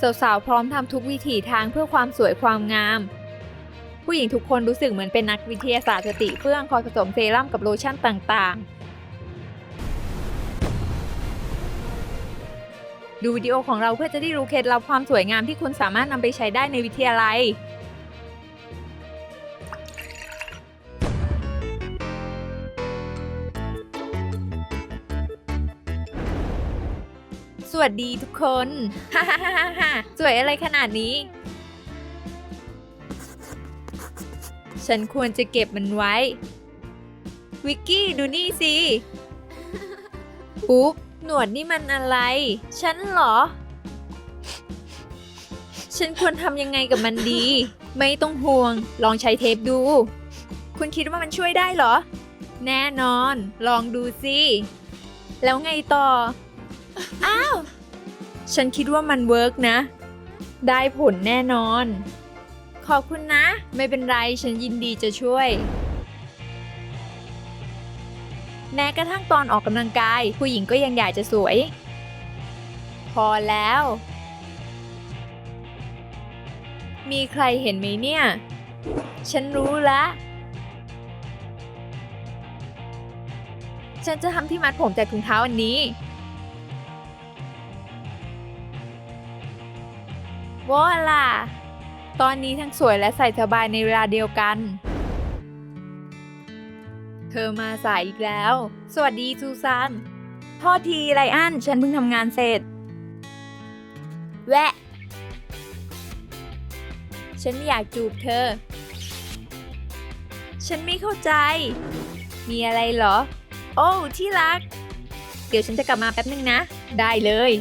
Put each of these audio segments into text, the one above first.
สาวๆพร้อมทำทุกวิถีทางเพื่อความสวยความงาม ผู้หญิงทุกคนรู้สึกเหมือนเป็นนักวิทยาศาสตร์สติเฟื่องคอยผสมเซรั่มกับโลชั่นต่างๆ ดูวิดีโอของเราเพื่อจะได้รู้เคล็ดลับความสวยงามที่คุณสามารถนำไปใช้ได้ในวิทยาลัย วัสดีทุกคนฮ่าฮ่าฮ่าฮ่าสวยอะไรขนาดนี้ ฉันควรจะเก็บมันไว้ วิกกี้ดูนี่สิ อุ๊บหนวดนี่มันอะไร ฉันเหรอ ฉันควรทำยังไงกับมันดี ไม่ต้องห่วง ลองใช้เทปดู คุณคิดว่ามันช่วยได้เหรอ แน่นอน ลองดูสิ แล้วไงต่อ อ้าว ฉันคิดว่ามันเวิร์กนะ ได้ผลแน่นอน ขอบคุณนะ ไม่เป็นไรฉันยินดีจะช่วย แม้กระทั่งตอนออกกำลังกาย ผู้หญิงก็ยังอยากจะสวย พอแล้ว มีใครเห็นไหมเนี่ย ฉันรู้ละฉันจะทำที่มัดผมจากถุงเท้าอันนี้ ว้าล่ะตอนนี้ทั้งสวยและใส่สบายในเวลาเดียวกัน เธอมาสายอีกแล้ว สวัสดีซูซานโทษทีไรอัน ฉันเพิ่งทำงานเสร็จ แวะ ฉันอยากจูบเธอ ฉันไม่เข้าใจ มีอะไรเหรอ โอ้ ที่รัก เดี๋ยวฉันจะกลับมาแป๊บนึงนะ ได้เลย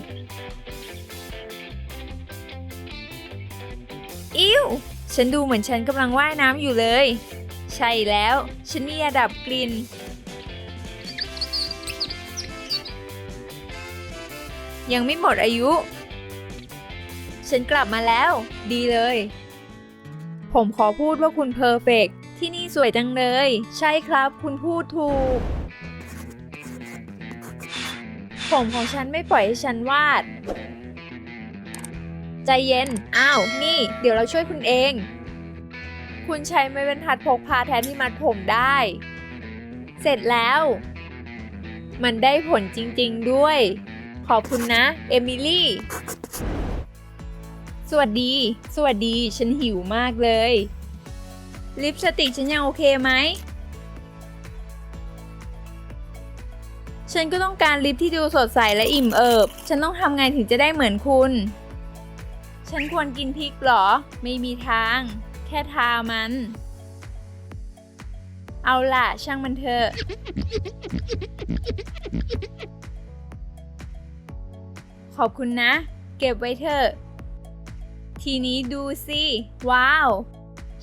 อิ้ว ฉันดูเหมือนฉันกำลังว่ายน้ำอยู่เลย ใช่แล้ว ฉันมียาดับกลิ่น ยังไม่หมดอายุ ฉันกลับมาแล้ว ดีเลย ผมขอพูดว่าคุณเพอร์เฟกที่นี่สวยจังเลย ใช่ครับ คุณพูดถูก ผมของฉันไม่ปล่อยให้ฉันวาด ใจเย็น อ้าว นี่ เดี๋ยวเราช่วยคุณเอง คุณใช้ไม้บรรทัดพกพาแทนที่มัดผมได้ เสร็จแล้ว มันได้ผลจริงๆด้วย ขอบคุณนะ เอมิลี่ สวัสดี สวัสดี ฉันหิวมากเลย ลิปสติกฉันยังโอเคไหมฉันก็ต้องการลิปที่ดูสดใสและอิ่มเอิบ ฉันต้องทำไงถึงจะได้เหมือนคุณ ฉันควรกินพริกเหรอ ไม่มีทาง แค่ทามัน เอาล่ะ ช่างมันเถอะ ขอบคุณนะ เก็บไว้เถอะ ทีนี้ดูสิ ว้าว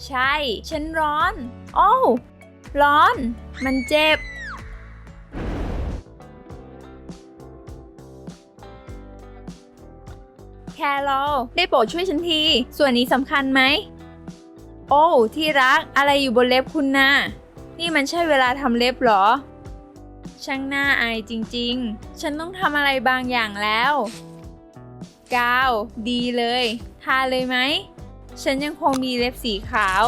ใช่ ฉันร้อน โอ้วร้อน มันเจ็บ แคโรลได้โปรดช่วยฉันที ส่วนนี้สำคัญไหม โอ้ ที่รัก อะไรอยู่บนเล็บคุณนะ่ะนี่มันใช่เวลาทำเล็บเหรอ ช่างน่าอายจริงๆ ฉันต้องทำอะไรบางอย่างแล้ว กาว ดีเลย ทาเลยไหม ฉันยังคงมีเล็บสีขาว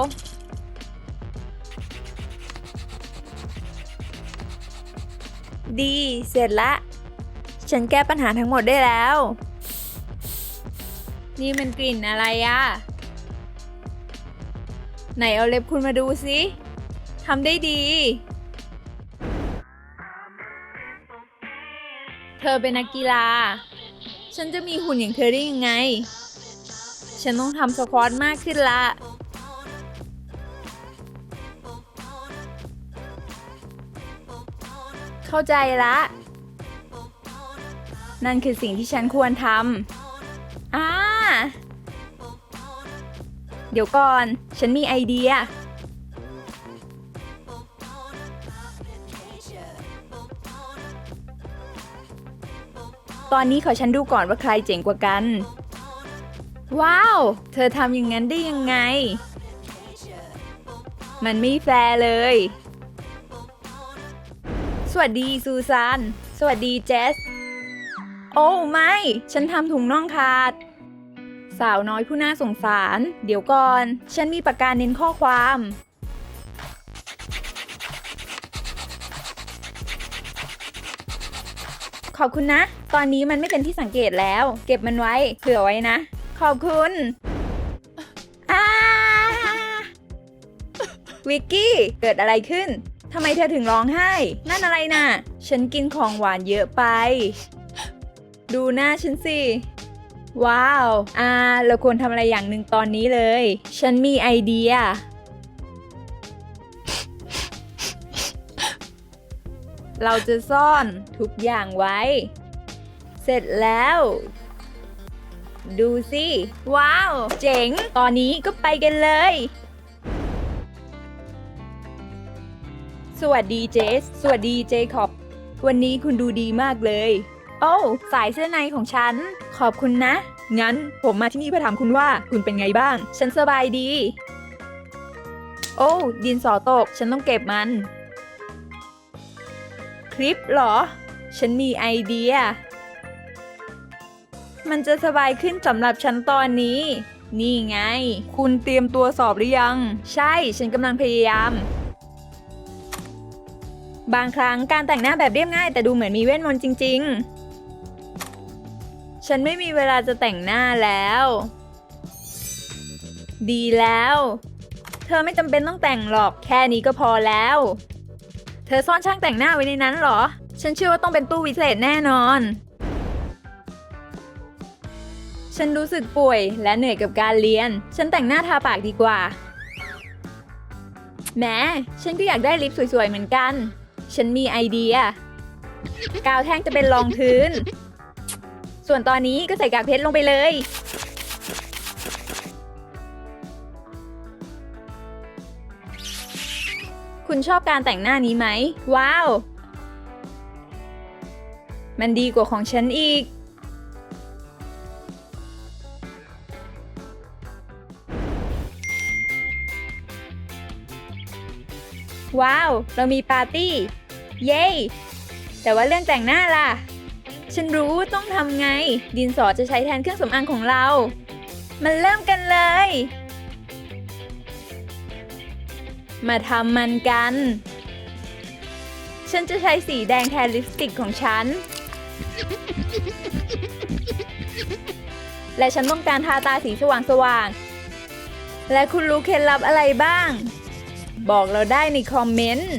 ดี เสร็จละ ฉันแก้ปัญหาทั้งหมดได้แล้ว นี่มันกลิ่นอะไรอะไหนเอาเล็บคุณมาดูสิทำได้ดี เธอเป็นนักกีฬา ฉันจะมีหุ่นอย่างเธอได้ยังไง ฉันต้องทำสควอตมากขึ้นละเข้าใจละ นั่นคือสิ่งที่ฉันควรทำ เดี๋ยวก่อน ฉันมีไอเดีย ตอนนี้ขอฉันดูก่อนว่าใครเจ๋งกว่ากัน ว้าว เธอทำอย่างนั้นได้ยังไง มันไม่แฟร์เลย สวัสดีซูซาน สวัสดีเจส โอ้ไม่ ฉันทำถุงน่องขาด สาวน้อยผู้น่าสงสาร เดี๋ยวก่อน ฉันมีปากกาเน้นข้อความ ขอบคุณนะ ตอนนี้มันไม่เป็นที่สังเกตแล้ว เก็บมันไว้ เผื่อไว้นะ ขอบคุณอาวิกกี้ เกิดอะไรขึ้น ทำไมเธอถึงร้องไห้ นั่นอะไรน่ะ ฉันกินของหวานเยอะไป ดูหน้าฉันสิ ว้าว อ่า เราควรทำอะไรอย่างหนึ่งตอนนี้เลย ฉันมีไอเดีย เราจะซ่อนทุกอย่างไว้ เสร็จแล้ว ดูสิ ว้าว เจ๋ง ตอนนี้ก็ไปกันเลย สวัสดีเจส สวัสดีเจคอบ วันนี้คุณดูดีมากเลย โอ้สายเสื้อในของฉัน ขอบคุณนะ งั้นผมมาที่นี่เพื่อถามคุณว่าคุณเป็นไงบ้าง ฉันสบายดี โอ้ดินสอตก ฉันต้องเก็บมัน คลิปเหรอ ฉันมีไอเดีย มันจะสบายขึ้นสำหรับฉันตอนนี้ นี่ไง คุณเตรียมตัวสอบหรือยัง ใช่ ฉันกำลังพยายามบางครั้งการแต่งหน้าแบบเรียบง่ายแต่ดูเหมือนมีเวทมนต์จริง ๆ ฉันไม่มีเวลาจะแต่งหน้าแล้ว ดีแล้ว เธอไม่จำเป็นต้องแต่งหรอกแค่นี้ก็พอแล้ว เธอซ่อนช่างแต่งหน้าไว้ในนั้นหรอ ฉันเชื่อว่าต้องเป็นตู้วิเศษแน่นอน ฉันรู้สึกป่วยและเหนื่อยกับการเรียน ฉันแต่งหน้าทาปากดีกว่าแหม้ฉันก็อยากได้ลิปสวยๆเหมือนกัน ฉันมีไอเดีย กาวแท่งจะเป็นรองพื้น ส่วนตอนนี้ก็ใส่กากเพชรลงไปเลย คุณชอบการแต่งหน้านี้ไหม ว้าว มันดีกว่าของฉันอีก ว้าว เรามีปาร์ตี้ เย้ แต่ว่าเรื่องแต่งหน้าล่ะ ฉันรู้ต้องทำไง ดินสอจะใช้แทนเครื่องสำอางของเรา มันเริ่มกันเลย มาทำมันกัน ฉันจะใช้สีแดงแทนลิปสติกของฉัน และฉันต้องการทาตาสีสว่างๆ และคุณรู้เคล็ดลับอะไรบ้าง บอกเราได้ในคอมเมนต์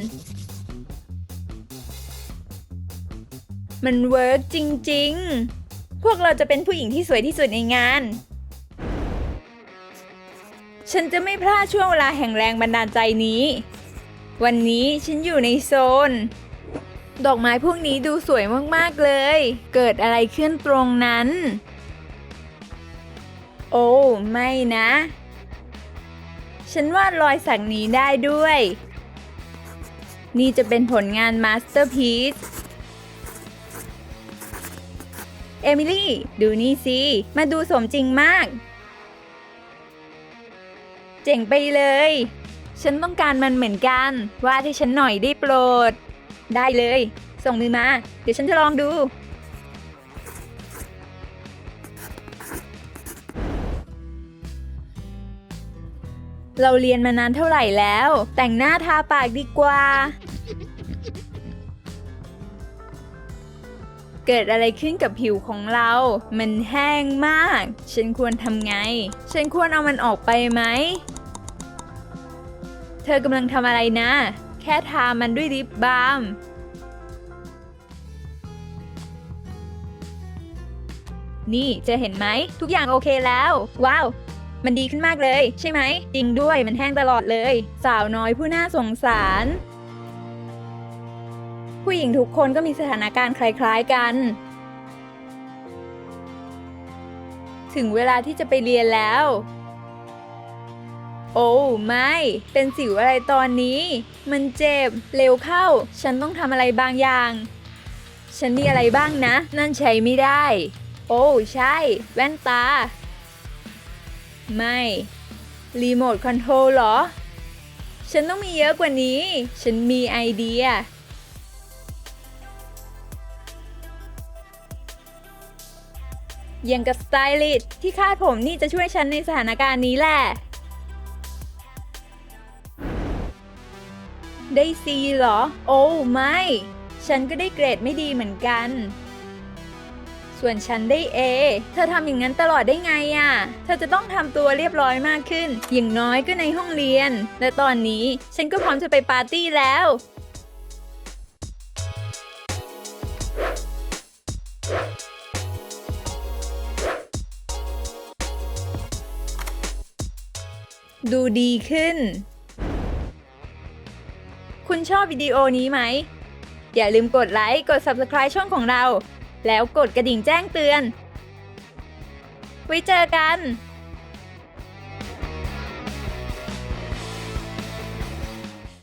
มันเวิร์กจริง ๆ พวกเราจะเป็นผู้หญิงที่สวยที่สุดในงาน ฉันจะไม่พลาดช่วงเวลาแห่งแรงบันดาลใจนี้ วันนี้ฉันอยู่ในโซน ดอกไม้พวกนี้ดูสวยมากๆเลย เกิดอะไรขึ้นตรงนั้น โอ้ไม่นะ ฉันวาดรอยสักนี้ได้ด้วย นี่จะเป็นผลงานมาสเตอร์พีซ เอมิลี่ ดูนี่สิ มาดูสมจริงมาก เจ๋งไปเลย ฉันต้องการมันเหมือนกัน วาดให้ฉันหน่อยได้โปรด ได้เลย ส่งมือมา เดี๋ยวฉันจะลองดู เราเรียนมานานเท่าไหร่แล้ว แต่งหน้าทาปากดีกว่า เกิดอะไรขึ้นกับผิวของเรา มันแห้งมาก ฉันควรทำไง ฉันควรเอามันออกไปไหม เธอกำลังทำอะไรนะ แค่ทามันด้วยลิปบาล์มนี่จะเห็นไหม ทุกอย่างโอเคแล้ว ว้าว มันดีขึ้นมากเลย ใช่ไหม จริงด้วยมันแห้งตลอดเลย สาวน้อยผู้น่าสงสาร ผู้หญิงทุกคนก็มีสถานการณ์คล้ายๆกัน ถึงเวลาที่จะไปเรียนแล้ว โอ้ไม่ เป็นสิวอะไรตอนนี้ มันเจ็บ เร็วเข้า ฉันต้องทำอะไรบางอย่าง ฉันมีอะไรบ้างนะ นั่นใช้ไม่ได้ โอ้ใช่ แว่นตา ไม่ รีโมทคอนโทรลเหรอ ฉันต้องมีเยอะกว่านี้ ฉันมีไอเดีย ยังกับสไตลิสต์ที่คาดผมนี่จะช่วยฉันในสถานการณ์นี้แหละ ได้ซีเหรอ โอ้ไม่ ฉันก็ได้เกรดไม่ดีเหมือนกัน ส่วนฉันได้ A เธอทำอย่างนั้นตลอดได้ไงอะ่ะ เธอจะต้องทำตัวเรียบร้อยมากขึ้น อย่างน้อยก็ในห้องเรียน และตอนนี้ฉันก็พร้อมจะไปปาร์ตี้แล้ว ดูดีขึ้น คุณชอบวิดีโอนี้ไหม อย่าลืมกดไลค์ กด Subscribe ช่องของเรา แล้วกดกระดิ่งแจ้งเตือน ไว้เจอกัน